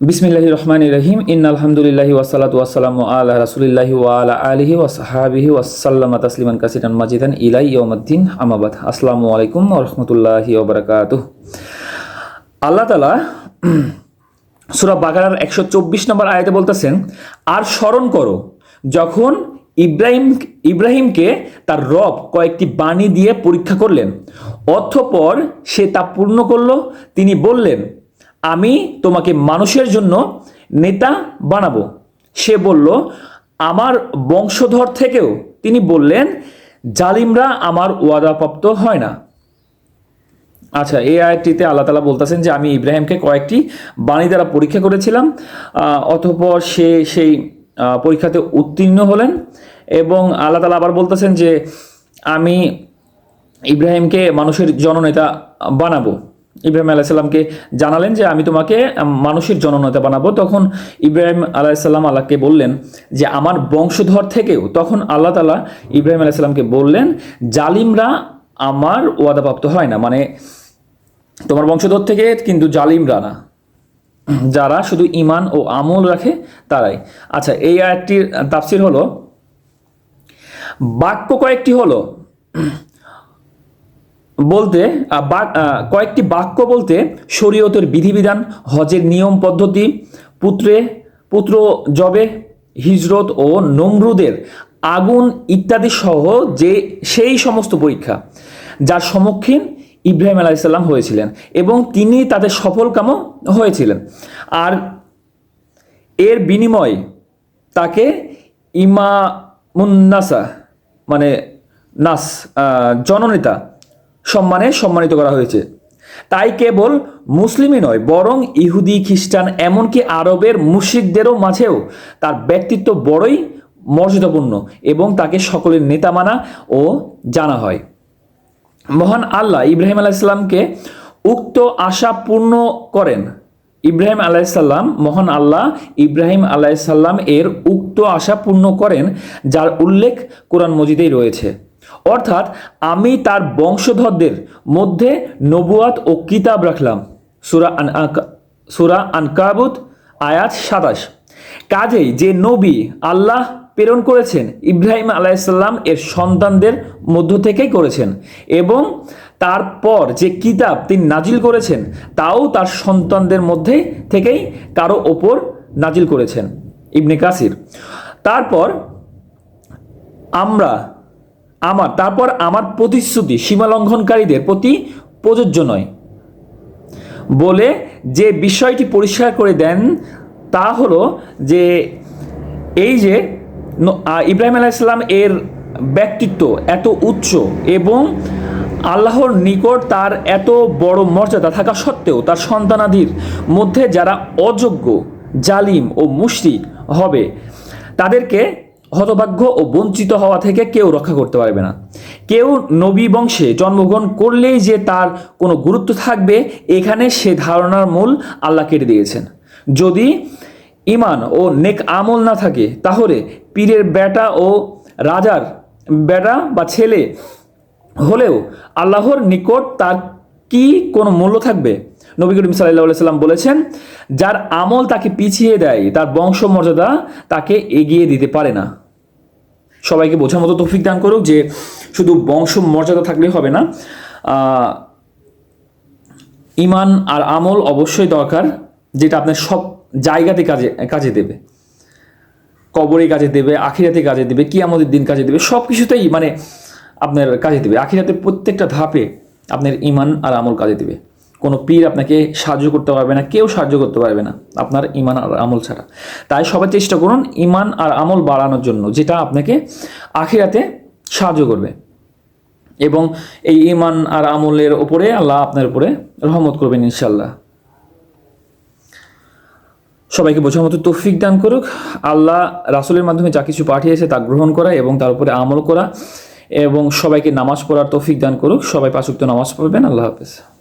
বিসমিল্লাহ রহমান রহিম ইন আলহামদুলিল্লাহি ওয়াসালাত ওয়াসালাম আল্লাহ রাসুলিল্লাহি ওয়ালা আলিহি ওয়াসাহাবিহি ওয়াসাল্লাম তাসলিমান কাসিরান মাজিদান ইলাই ইয়মদ্দিন আমাবাদ আসসালামু আলাইকুম রহমতুল্লাহি ওবরাকাত আল্লাহ তালা সুরা বাগারার একশো চব্বিশ নম্বর আয়াতে বলতেছেন, আর স্মরণ করো, যখন ইব্রাহিম, ইব্রাহিমকে তার রব কয়েকটি বাণী দিয়ে পরীক্ষা করলেন অথপর সে তা পূর্ণ করল, তিনি বললেন আমি তোমাকে মানুষের জন্য নেতা বানাবো। সে বলল আমার বংশধর থেকেও তিনি বললেন জালিমরা আমার ওয়াদাপ্রাপ্ত হয় না। আচ্ছা এই আয়টিতে আল্লাহ তালা বলতেছেন যে আমি ইব্রাহিমকে কয়েকটি বাণী দ্বারা পরীক্ষা করেছিলাম আহ, অতঃপর সে সেই পরীক্ষাতে উত্তীর্ণ হলেন এবং আল্লাহ তালা আবার বলতেছেন যে আমি ইব্রাহিমকে মানুষের জননেতা বানাবো। ইব্রাহিম আলাইসাল্লামকে জানালেন যে আমি তোমাকে মানুষের জননেতা বানাবো। তখন ইব্রাহিম আলাইসাল্লাম আল্লাহকে বললেন যে, আমার বংশধর থেকেও। তখন আল্লাহ তালা ইব্রাহিম আলাইসাল্লামকে বললেন, জালিমরা আমার ওয়াদাপ্রাপ্ত হয় না। মানে তোমার বংশধর থেকে কিন্তু জালিমরা না। যারা শুধু ইমান ও আমল রাখে, তারাই। আচ্ছা এই আয়াতটির তাফসির হলো, বাক্য কয়েকটি হলো বলতে কয়েকটি বাক্য বলতে শরীয়তের বিধিবিধান, হজের নিয়ম পদ্ধতি, পুত্রে, পুত্র জবে, হিজরত ও নমরুদের আগুন ইত্যাদি সহ যে, সেই সমস্ত পরীক্ষা যার সম্মুখীন ইব্রাহিম আলাইসাল্লাম হয়েছিলেন এবং তিনি তাদের সফলকামও হয়েছিলেন। আর এর বিনিময়ে তাকে ইমামুন্নাসা মানে নাস জননেতা সম্মানে সম্মানিত করা হয়েছে। তাই কেবল মুসলিমই নয়, বরং ইহুদি, খ্রিস্টান, এমনকি আরবের মুশরিকদেরও মাঝেও তার ব্যক্তিত্ব বড়ই মর্যাদাপূর্ণ এবং তাকে সকলের নেতা মানা ও জানা হয়। মহান আল্লাহ ইব্রাহিম আলাইসাল্লামকে উক্ত আশা পূর্ণ করেন। ইব্রাহিম আলাইসাল্লাম মহান আল্লাহ ইব্রাহিম আলাইসাল্লাম এর উক্ত আশা পূর্ণ করেন, যার উল্লেখ কোরআন মজিদেই রয়েছে। অর্থাৎ আমি তার বংশধরদের মধ্যে নবুয়াত ও কিতাব রাখলাম। সুরা আন সুরা আনকাবুত, আয়াত সাতাশ। কাজেই যে নবী আল্লাহ প্রেরণ করেছেন, ইব্রাহিম আলাইসাল্লাম এর সন্তানদের মধ্য থেকেই করেছেন এবং তারপর যে কিতাব তিনি নাজিল করেছেন, তাও তার সন্তানদের মধ্যে থেকেই কারও ওপর নাজিল করেছেন। ইবনে কাসির। তারপর আমরা আমার, তারপর আমার প্রতিশ্রুতি সীমালঙ্ঘনকারীদের প্রতি প্রযোজ্য নয়। বলে যে বিষয়টি পরিষ্কার করে দেন, তা হলো যে এই যে ইব্রাহিম আলাইসাল্লাম এর ব্যক্তিত্ব এত উচ্চ এবং আল্লাহর নিকট তার এত বড় মর্যাদা থাকা সত্ত্বেও তার সন্তানাদির মধ্যে যারা অযোগ্য, জালিম ও মুশরিক হবে, তাদেরকে হতভাগ্য ও বঞ্চিত হওয়া থেকে কেউ রক্ষা করতে পারবে না। কেউ নবী বংশে জন্মগ্রহণ করলেই যে তার কোনো গুরুত্ব থাকবে, এখানে সে ধারণার মূল আল্লাহ কেটে দিয়েছেন। যদি ইমান ও নেক আমল না থাকে, তাহলে পীরের বেটা ও রাজার বেটা বা ছেলে হলেও আল্লাহর নিকট তার কি কোনো মূল্য থাকবে? নবী করিম সাল্লাম বলেছেন, যার আমল তাকে পিছিয়ে দেয়, তার বংশ মর্যাদা তাকে এগিয়ে দিতে পারে না। সবাইকে বোঝার মতো তৌফিক দান করুক যে শুধু বংশ মর্যাদা থাকলেই হবে না ইমান আর আমল অবশ্যই দরকার, যেটা আপনার সব জায়গাতে কাজে কাজে দেবে। কবরে কাজে দেবে, আখিরাতে কাজে দেবে, কিয়ামতের দিন কাজে দেবে সব কিছুতেই মানে আপনার কাজে দেবে। আখিরাতের প্রত্যেকটা ধাপে আপনার ইমান আর আমল কাজে দেবে। কোনো পীর আপনাকে সাহায্য করতে পারবে না, কেউ সাহায্য করতে পারবে না আপনার ইমান আর আমল ছাড়া। তাই সবাই চেষ্টা করুন ইমান আর আমল বাড়ানোর জন্য, যেটা আপনাকে আখিরাতে সাহায্য করবে। এবং এই ইমান আর আমলের ওপরে আল্লাহ আপনার উপরে রহমত করবেন ইনশাল্লাহ সবাইকে বোঝার মতো তৌফিক দান করুক। আল্লাহ রাসুলের মাধ্যমে যা কিছু পাঠিয়েছে তা গ্রহণ করা এবং তার উপরে আমল করা। এবং সবাইকে নামাজ পড়ার তৌফিক দান করুক। সবাই পাঁচুক্ত নামাজ পড়বেন। আল্লাহ হাফেজ।